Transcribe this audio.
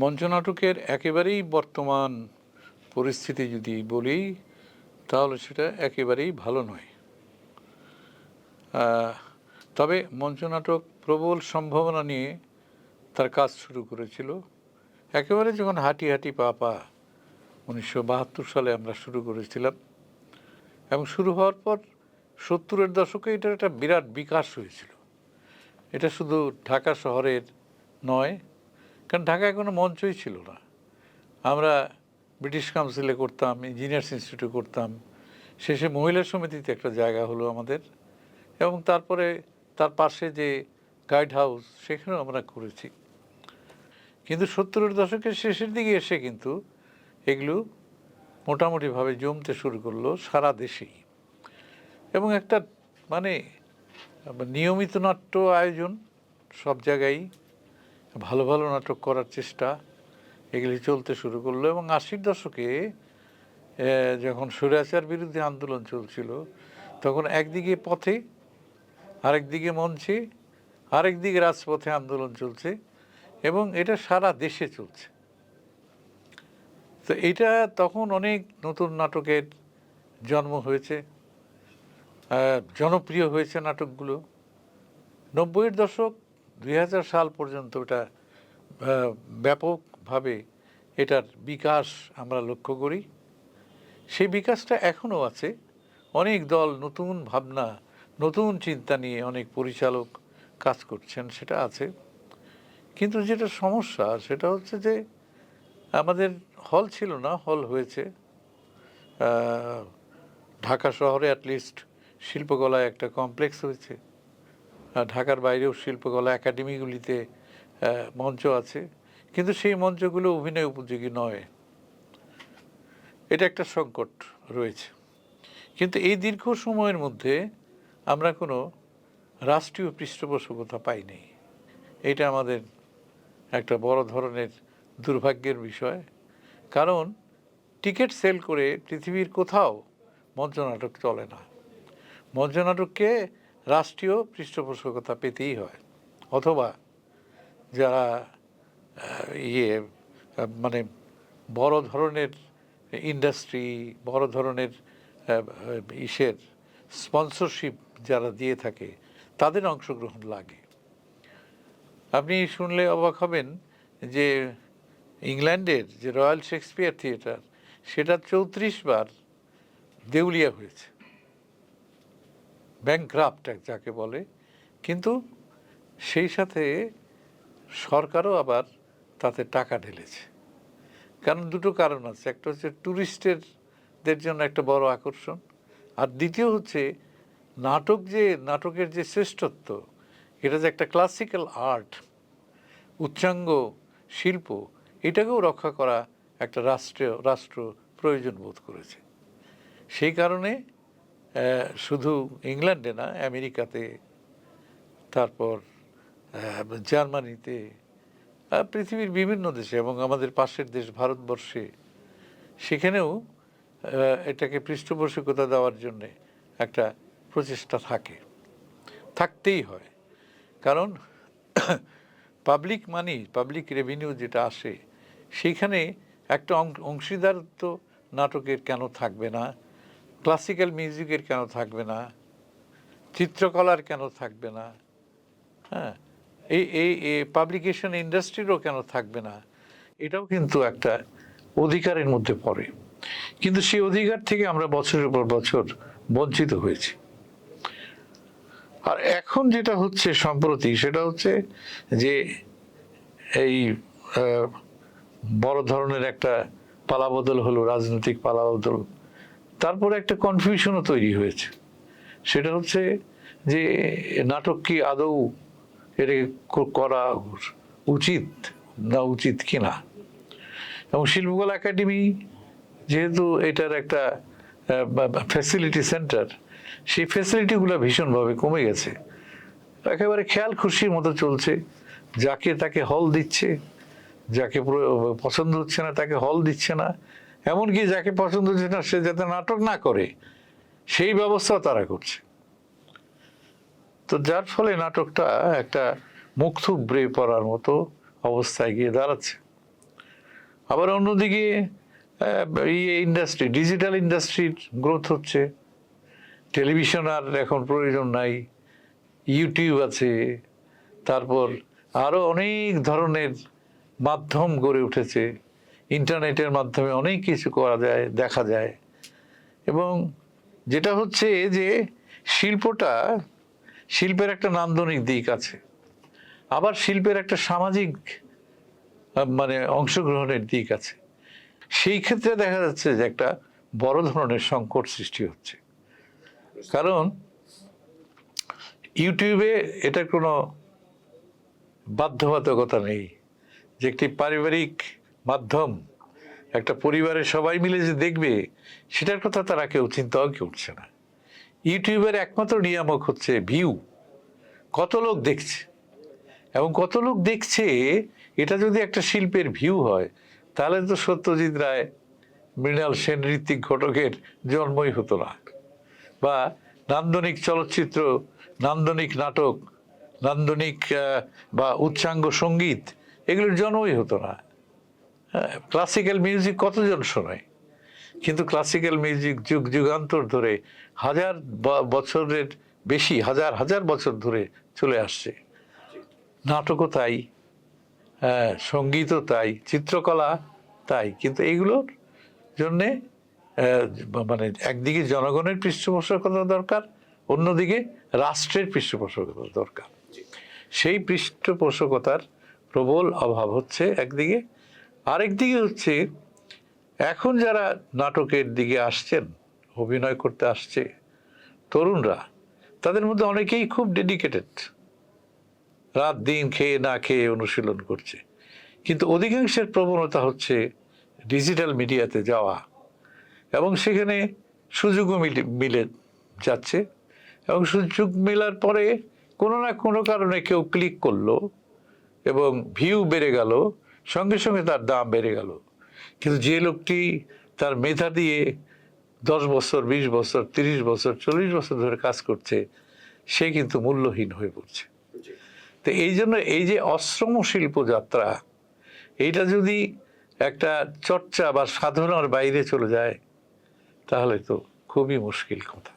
মঞ্চনাটকের একেবারেই বর্তমান পরিস্থিতি যদি বলি, তাহলে সেটা একেবারেই ভালো নয়। তবে মঞ্চনাটক প্রবল সম্ভাবনা নিয়ে তার কাজ শুরু করেছিল। একেবারে যখন হাঁটি হাঁটি পা পা উনিশশো বাহাত্তর সালে আমরা শুরু করেছিলাম, এবং শুরু হওয়ার পর সত্তরের দশকে এটার একটা বিরাট বিকাশ হয়েছিল। এটা শুধু ঢাকা শহরের নয় কারণ ঢাকায় কোনো মঞ্চই ছিল না। আমরা ব্রিটিশ কাউন্সিলে করতাম, ইঞ্জিনিয়ার্স ইনস্টিটিউট করতাম। শেষে মহিলা সমিতিতে একটা জায়গা হলো আমাদের এবং তারপরে তার পাশে যে গাইড হাউস সেখানেও আমরা করেছি। কিন্তু সত্তরের দশকের শেষের দিকে এসে কিন্তু এগুলো মোটামুটিভাবে জমতে শুরু করল সারা দেশেই। এবং একটা মানে নিয়মিত নাট্য আয়োজন সব জায়গায় ভালো ভালো নাটক করার চেষ্টা এগুলি চলতে শুরু করল এবং আশির দশকে যখন স্বৈরাচার বিরুদ্ধে আন্দোলন চলছিল, তখন একদিকে পথে, আরেকদিকে মঞ্চে, আরেকদিকে রাজপথে আন্দোলন চলছে এবং এটা সারা দেশে চলছে। তো এটা তখন অনেক নতুন নাটকের জন্ম হয়েছে জনপ্রিয় হয়েছে নাটকগুলো। নব্বইয়ের দশক দুই হাজার সাল পর্যন্ত আহ, ব্যাপকভাবে এটার বিকাশ আমরা লক্ষ্য করি। সেই বিকাশটা এখনও আছে। অনেক দল নতুন ভাবনা নতুন চিন্তা নিয়ে অনেক পরিচালক কাজ করছেন সেটা আছে। কিন্তু যেটা সমস্যা সেটা হচ্ছে যে আমাদের হল ছিল না হল হয়েছে। ঢাকা শহরে অ্যাটলিস্ট শিল্পকলায় একটা কমপ্লেক্স হয়েছে। ঢাকার বাইরেও শিল্পকলা একাডেমিগুলিতে মঞ্চ আছে। কিন্তু সেই মঞ্চগুলো অভিনয় উপযোগী নয়। এটা একটা সংকট রয়েছে। কিন্তু এই দীর্ঘ সময়ের মধ্যে আমরা কোনো রাষ্ট্রীয় পৃষ্ঠপোষকতা পাইনি। এটা আমাদের একটা বড় ধরনের দুর্ভাগ্যের বিষয়। কারণ টিকিট সেল করে পৃথিবীর কোথাও মঞ্চনাটক চলে না। মঞ্চনাটককে রাষ্ট্রীয় পৃষ্ঠপোষকতা পেতেই হয়। অথবা যারা ইয়ে মানে বড় ধরনের ইন্ডাস্ট্রি বড় ধরনের ইসের স্পন্সরশিপ যারা দিয়ে থাকে, তাদের অংশগ্রহণ লাগে। আপনি শুনলে অবাক হবেন যে ইংল্যান্ডের যে রয়্যাল শেক্সপিয়ার থিয়েটার সেটা চৌত্রিশ বার দেউলিয়া হয়েছে। ব্যাংক্রাফট যাকে বলে। কিন্তু সেই সাথে সরকারও আবার তাতে টাকা ঢেলেছে। কারণ দুটো কারণ আছে। একটা হচ্ছে ট্যুরিস্টেরদের জন্য একটা বড় আকর্ষণ। আর দ্বিতীয় হচ্ছে নাটক যে, নাটকের যে শ্রেষ্ঠত্ব, এটা যে একটা ক্লাসিক্যাল আর্ট উচ্চাঙ্গ শিল্প, এটাকেও রক্ষা করা একটা রাষ্ট্রীয়, রাষ্ট্র প্রয়োজন বোধ করেছে। সেই কারণে শুধু ইংল্যান্ডে না, আমেরিকাতে, তারপর জার্মানিতে পৃথিবীর বিভিন্ন দেশে এবং আমাদের পাশের দেশ ভারতবর্ষে, সেখানেও এটাকে পৃষ্ঠপোষকতা দেওয়ার জন্যে একটা প্রচেষ্টা থাকে। থাকতেই হয়। কারণ পাবলিক মানি পাবলিক রেভিনিউ যেটা আসে সেইখানে একটা অংশীদারত্ব নাটকের কেন থাকবে না? ক্লাসিক্যাল মিউজিকের কেন থাকবে না? চিত্রকলার কেন থাকবে না? হ্যাঁ এই এই পাবলিকেশন ইন্ডাস্ট্রিরও কেন থাকবে না? এটাও কিন্তু একটা অধিকারের মধ্যে পড়ে। কিন্তু সেই অধিকার থেকে আমরা বছরের পর বছর বঞ্চিত হয়েছি। আর এখন যেটা হচ্ছে সম্প্রতি সেটা হচ্ছে যে এই বড় ধরনের একটা পালাবদল হলো, রাজনৈতিক পালাবদল। তারপরে একটা কনফিউশনও তৈরি হয়েছে। সেটা হচ্ছে যে নাটক কি আদৌ এটাকে করা উচিত না উচিত কিনা? এবং শিল্পকলা একাডেমি যেহেতু এটার একটা ফ্যাসিলিটি সেন্টার সেই ফ্যাসিলিটিগুলো ভীষণভাবে কমে গেছে। একেবারে খেয়াল খুশির মতো চলছে। যাকে তাকে হল দিচ্ছে, যাকে পছন্দ হচ্ছে না তাকে হল দিচ্ছে না। এমনকি যাকে পছন্দ হচ্ছে না, সে যাতে নাটক না করে, সেই ব্যবস্থাও তারা করছে। তো যার ফলে নাটকটা একটা মুখ থুবড়ে পড়ার মতো অবস্থায় গিয়ে দাঁড়াচ্ছে। আবার অন্যদিকে ইয়ে ইন্ডাস্ট্রি, ডিজিটাল ইন্ডাস্ট্রির গ্রোথ হচ্ছে। টেলিভিশন আর এখন প্রয়োজন নাই, ইউটিউব আছে, তারপর আরও অনেক ধরনের মাধ্যম গড়ে উঠেছে। ইন্টারনেটের মাধ্যমে অনেক কিছু করা যায়, দেখা যায়। এবং যেটা হচ্ছে যে শিল্পটা শিল্পের একটা নান্দনিক দিক আছে। আবার শিল্পের একটা সামাজিক মানে অংশগ্রহণের দিক আছে। সেই ক্ষেত্রে দেখা যাচ্ছে যে একটা বড় ধরনের সংকট সৃষ্টি হচ্ছে। কারণ ইউটিউবে এটা কোনো বাধ্যবাধকতা নেই যে একটি পারিবারিক মাধ্যম, একটা পরিবারের সবাই মিলে যে দেখবে, সেটার কথা তারা কেউ চিন্তাও করছে না। ইউটিউবের একমাত্র নিয়ামক হচ্ছে ভিউ কত লোক দেখছে? এবং কত লোক দেখছে, এটা যদি একটা শিল্পের ভিউ হয়, তাহলে তো সত্যজিৎ রায়, মৃণাল সেন ঋত্বিক ঘটকের জন্মই হতো না। বা নান্দনিক চলচ্চিত্র, নান্দনিক নাটক, নান্দনিক বা উচ্চাঙ্গ সংগীত, এগুলোর জন্মই হতো না। ক্লাসিক্যাল মিউজিক কতজন শোনায়? কিন্তু ক্লাসিক্যাল মিউজিক যুগ যুগান্তর ধরে হাজার বছরের বেশি, হাজার হাজার বছর ধরে চলে আসছে। নাটকও তাই হ্যাঁ সঙ্গীতও তাই, চিত্রকলা তাই, কিন্তু এইগুলোর জন্যে মানে একদিকে জনগণের পৃষ্ঠপোষকতা দরকার, অন্যদিকে রাষ্ট্রের পৃষ্ঠপোষকতা দরকার। সেই পৃষ্ঠপোষকতার প্রবল অভাব হচ্ছে একদিকে আরেকদিকে হচ্ছে, এখন যারা নাটকের দিকে আসছেন, অভিনয় করতে আসছে, তরুণরা, তাদের মধ্যে অনেকেই খুব ডেডিকেটেড রাত দিন খেয়ে না খেয়ে অনুশীলন করছে। কিন্তু অধিকাংশের প্রবণতা হচ্ছে ডিজিটাল মিডিয়াতে যাওয়া এবং সেখানে সুযোগও মিলে মিলে যাচ্ছে এবং সুযোগ মেলার পরে কোনো না কোনো কারণে কেউ ক্লিক করল এবং ভিউ বেড়ে গেল। সঙ্গে সঙ্গে তার দাম বেড়ে গেল। কিন্তু যে লোকটি তার মেধা দিয়ে দশ বছর বিশ বছর তিরিশ বছর চল্লিশ বছর ধরে কাজ করছে সে কিন্তু মূল্যহীন হয়ে পড়ছে। তো এই জন্য এই যে অশ্রম শিল্প যাত্রা এইটা যদি একটা চর্চা বা সাধনার বাইরে চলে যায় তাহলে তো খুবই মুশকিল কথা।